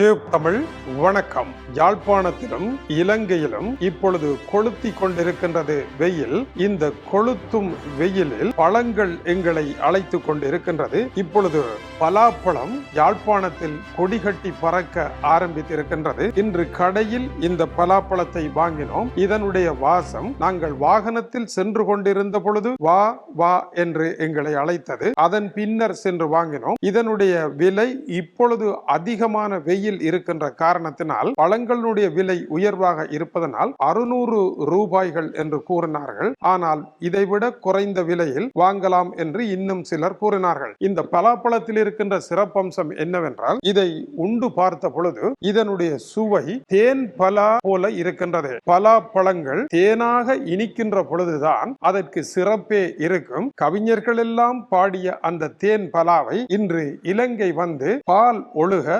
Tube Tamil வணக்கம். யாழ்ப்பாணத்திலும் இலங்கையிலும் இப்பொழுது கொளுத்தி கொண்டிருக்கின்றது வெயில். இந்த கொளுத்தும் வெயிலில் பழங்கள் எங்களை அழைத்து கொண்டிருக்கின்றது. இப்பொழுது பலாப்பழம் யாழ்ப்பாணத்தில் கொடிகட்டி பறக்க ஆரம்பித்திருக்கின்றது. இன்று கடையில் இந்த பலாப்பழத்தை வாங்கினோம். இதனுடைய வாசம் நாங்கள் வாகனத்தில் சென்று கொண்டிருந்த பொழுது வா வா என்று எங்களை அழைத்தது. அதன் பின்னர் சென்று வாங்கினோம். இதனுடைய விலை இப்பொழுது அதிகமான வெயில் இருக்கின்ற காரணத்தினால் பழங்களுடைய விலை உயர்வாக இருப்பதனால் அறுநூறு ரூபாய்கள் என்று கூறினார்கள். ஆனால் இதைவிட குறைந்த விலையில் வாங்கலாம் என்று இன்னும் சிலர் கூறினார்கள். இந்த பலாப்பழத்தில் இருக்கின்ற சிறப்பம்சம் என்னவென்றால் இதை உண்டு பார்த்த பொழுது இதனுடைய சுவை தேன் பலா போல இருக்கின்றது. பலா பழங்கள் தேனாக இனிக்கின்ற பொழுதுதான் அதற்கு சிறப்பே இருக்கும். கவிஞர்கள் எல்லாம் பாடிய அந்த தேன் பலாவை இன்று இலங்கை வந்து பால் ஒழுக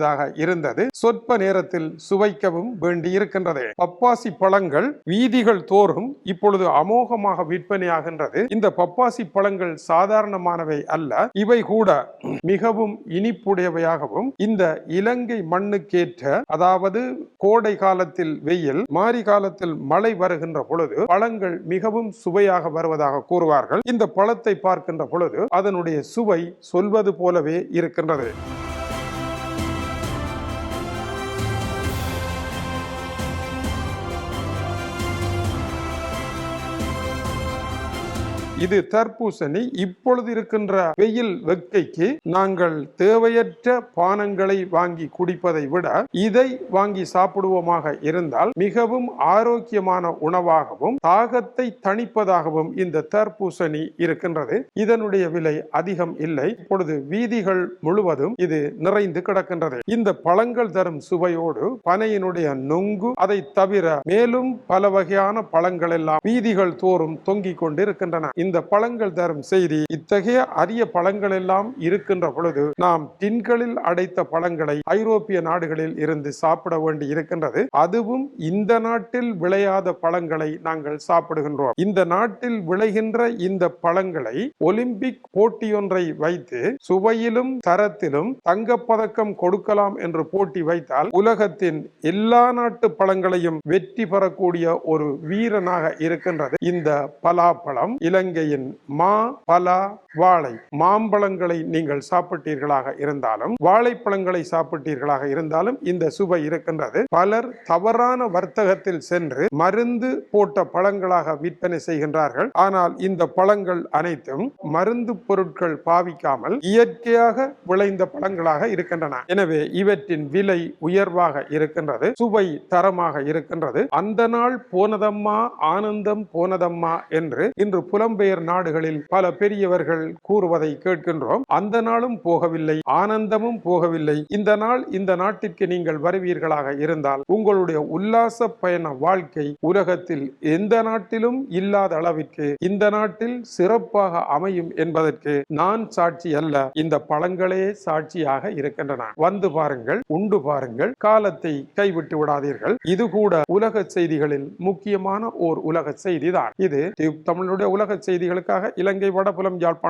வேண்டியதாக இருந்தது. சொற்ப நேரத்தில் சுவைக்கவும் வேண்டி இருக்கின்றது பப்பாசி பழங்கள் வீதிகள் தோறும் இப்பொழுது அமோகமாக விற்பனையாகின்றது. இந்த பப்பாசி பழங்கள் சாதாரணமானவை அல்ல. இவை கூட மிகவும் இனிப்புடையவையாகவும் இந்த இலங்கை மண்ணுக்கேற்ற அதாவது கோடை காலத்தில் வெயில் மாரி காலத்தில் மழை வருகின்ற பொழுது பழங்கள் மிகவும் சுவையாக வருவதாக கூறுவார்கள். இந்த பழத்தை பார்க்கின்ற பொழுது அதனுடைய சுவை சொல்வது போலவே இருக்கின்றது. இது தர்பூசணி. இப்பொழுது இருக்கின்ற வெயில் வெக்கைக்கு நாங்கள் தேவையற்ற பானங்களை வாங்கி குடிப்பதை விட இதை வாங்கி சாப்பிடுவோமாக இருந்தால் மிகவும் ஆரோக்கியமான உணவாகவும் தாகத்தை தணிப்பதாகவும் இந்த தர்பூசணி இருக்கின்றது. இதனுடைய விலை அதிகம் இல்லை. இப்பொழுது வீதிகள் முழுவதும் இது நிறைந்து கிடக்கின்றது. இந்த பழங்கள் தரும் சுவையோடு பனையினுடைய நொங்கு அதை தவிர மேலும் பல வகையான பழங்கள் எல்லாம் வீதிகள் தோறும் தொங்கிக் கொண்டிருக்கின்றன. இந்த பழங்கள் தரும் செய்தி இத்தகைய அரிய பழங்கள் எல்லாம் இருக்கின்ற பொழுது நாம் டின்களில் அடைத்த பழங்களை ஐரோப்பிய நாடுகளில் இருந்து சாப்பிட வேண்டி இருக்கின்றது. அதுவும் இந்த நாட்டில் விளையாத பழங்களை நாங்கள் சாப்பிடுகின்றோம். இந்த நாட்டில் விளைகின்ற இந்த பழங்களை ஒலிம்பிக் போட்டியொன்றை வைத்து சுவையிலும் தரத்திலும் தங்கப்பதக்கம் கொடுக்கலாம் என்று போட்டி வைத்தால் உலகத்தின் எல்லா நாட்டு பழங்களையும் வெற்றி பெறக்கூடிய ஒரு வீரனாக இருக்கின்றது. இந்த பலாப்பழம் இலங்கை இலங்கையின் மா பலா வாழை. மாம்பழங்களை நீங்கள் சாப்பிட்டீர்களாக இருந்தாலும் வாழைப்பழங்களை சாப்பிட்டீர்களாக இருந்தாலும் இந்த சுவை இருக்கின்றது. பலர் தவறான வர்த்தகத்தில் சென்று மருந்து போட்ட பழங்களாக விற்பனை செய்கின்றார்கள். ஆனால் இந்த பழங்கள் அனைத்தும் மருந்து பொருட்கள் பாவிக்காமல் இயற்கையாக விளைந்த பழங்களாக இருக்கின்றன. எனவே இவற்றின் விலை உயர்வாக இருக்கின்றது சுவை தரமாக இருக்கின்றது. அந்த நாள் போனதம்மா ஆனந்தம் போனதம்மா என்று இன்று புலம்பெயர் நாடுகளில் பல பெரியவர்கள் கூறுவதை கேட்கின்றோம். அந்த நாளும் போகவில்லை ஆனந்தமும் போகவில்லை. இந்த நாள் இந்த நாட்டிற்கு நீங்கள் வருவீர்களாக இருந்தால் உங்களுடைய உல்லாச பயண வாழ்க்கை உலகத்தில் எந்த நாட்டிலும் இல்லாத அளவிற்கு இந்த நாட்டில் சிறப்பாக அமையும் என்பதற்கு நான் சாட்சி அல்ல. இந்த பழங்களே சாட்சியாக இருக்கின்றன. வந்து பாருங்கள் உண்டு பாருங்கள் காலத்தை கைவிட்டு விடாதீர்கள். இது கூட உலக செய்திகளில் முக்கியமான ஓர் உலக செய்திதான். இது தமிழுடைய உலக செய்திகளுக்காக இலங்கை வடபுலம் யாழ்ப்பாணம்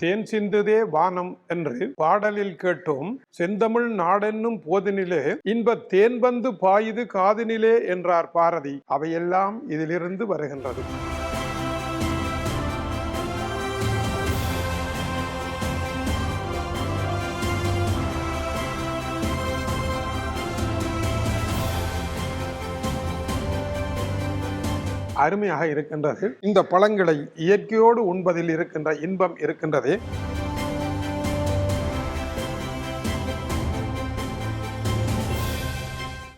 தேன் சிந்துதே வானம் என்று பாடலில் கேட்டோம் செந்தமிழ் நாடென்னும் போதினிலே இன்ப தேன் வந்து பாயுது காதினிலே என்றார் பாரதி. அவையெல்லாம் இதிலிருந்து வருகின்றது. அருமையாக இருக்கின்றது. இந்த பழங்களை இயற்கையோடு உண்பதில் இருக்கின்ற இன்பம் இருக்கின்றது.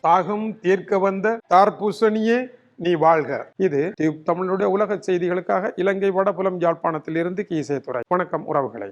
தாகம் தீர்க்க வந்த தார்பூசணியே நீ வாழ்க. இது தமிழனுடைய தமிழுடைய உலக செய்திகளுக்காக இலங்கை வடபுலம் யாழ்ப்பாணத்தில் இருந்து கீசே துறை வணக்கம் உறவுகளை.